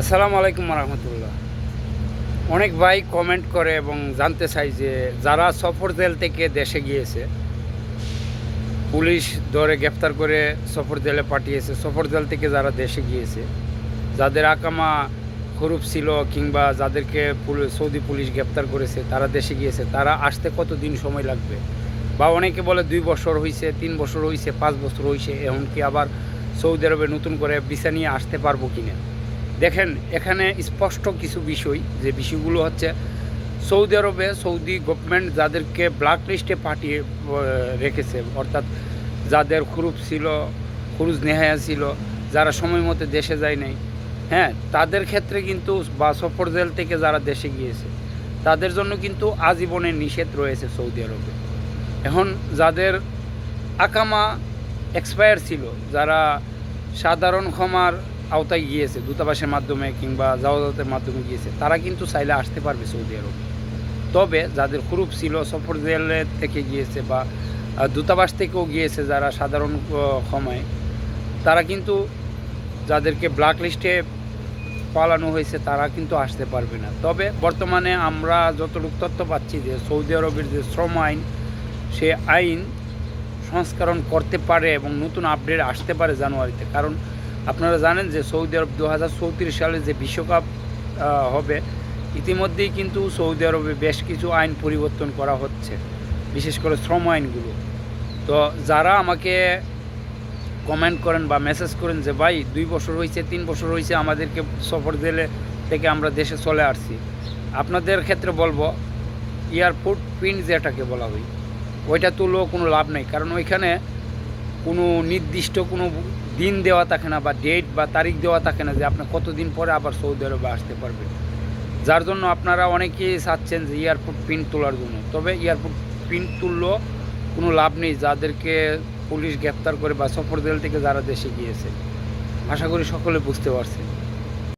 আসসালামু আলাইকুম রহমতুল্লাহ। অনেক ভাই কমেন্ট করে এবং জানতে চাই যে যারা সফর জেল থেকে দেশে গিয়েছে, পুলিশ ধরে গ্রেপ্তার করে সফর জেলে পাঠিয়েছে, সফর জেল থেকে যারা দেশে গিয়েছে, যাদের আকামা হরুপ ছিল কিংবা যাদেরকে সৌদি পুলিশ গ্রেপ্তার করেছে, তারা দেশে গিয়েছে, তারা আসতে কত দিন সময় লাগবে? বা অনেকে বলে দুই বছর হয়েছে তিন বছর হয়েছে পাঁচ বছর হয়েছে এমনকি আবার সৌদি আরবে নতুন করে ভিসা নিয়ে আসতে পারব কিনা? দেখেন, এখানে স্পষ্ট কিছু বিষয়, যে বিষয়গুলো হচ্ছে সৌদি আরবে, সৌদি গভর্নমেন্ট যাদেরকে ব্ল্যাক লিস্টে পাঠিয়ে রেখেছে, অর্থাৎ যাদের খুরুপ ছিল, খুরুজ নেহায়া ছিল, যারা সময় মতো দেশে যায় নাই হ্যাঁ তাদের ক্ষেত্রে কিন্তু বা সফর জেল থেকে যারা দেশে গিয়েছে, তাদের জন্য কিন্তু আজীবনের নিষেধ রয়েছে সৌদি আরবে। এখন যাদের আকামা এক্সপায়ার ছিল, যারা সাধারণ ক্ষমার আওতায় গিয়েছে, দূতাবাসের মাধ্যমে কিংবা জাওয়াজাতের মাধ্যমে গিয়েছে, তারা কিন্তু চাইলে আসতে পারবে সৌদি আরব। তবে যাদের গ্রুপ ছিল, সফর জেলের থেকে গিয়েছে বা দূতাবাস থেকেও গিয়েছে যারা সাধারণ ক্ষমায় তারা কিন্তু যাদেরকে ব্ল্যাক লিস্টে পালানো হয়েছে, তারা কিন্তু আসতে পারবে না। তবে বর্তমানে আমরা যতটুকু তথ্য পাচ্ছি যে সৌদি আরবের যে শ্রম আইন, সে আইন সংস্করণ করতে পারে এবং নতুন আপডেট আসতে পারে জানুয়ারিতে। কারণ আপনারা জানেন যে সৌদি আরব দু হাজার চৌত্রিশ সালে যে বিশ্বকাপ হবে, ইতিমধ্যেই কিন্তু সৌদি আরবে বেশ কিছু আইন পরিবর্তন করা হচ্ছে, বিশেষ করে শ্রম আইনগুলো। তো যারা আমাকে কমেন্ট করেন বা মেসেজ করেন যে, ভাই, দুই বছর হয়েছে তিন বছর হয়েছে আমাদেরকে সফর জেলে থেকে আমরা দেশে চলে আসছি। আপনাদের ক্ষেত্রে বলব এয়ারপোর্ট পিন যেটাকে বলা হয়, ওইটা তুললেও কোনো লাভ নেই। কারণ ওইখানে কোনো নির্দিষ্ট কোনো দিন দেওয়া থাকে না বা ডেট বা তারিখ দেওয়া থাকে না যে আপনি কতদিন পরে আবার সৌদি আরবে আসতে পারবেন। যার জন্য আপনারা অনেকেই চাচ্ছেন যে এয়ারপোর্ট পিন তোলার জন্য। তবে এয়ারপোর্ট পিন তুললেও কোনো লাভ নেই। যাদেরকে পুলিশ গ্রেপ্তার করে বা সফর জেল থেকে যারা দেশে গিয়েছে, আশা করি সকলে বুঝতে পারছে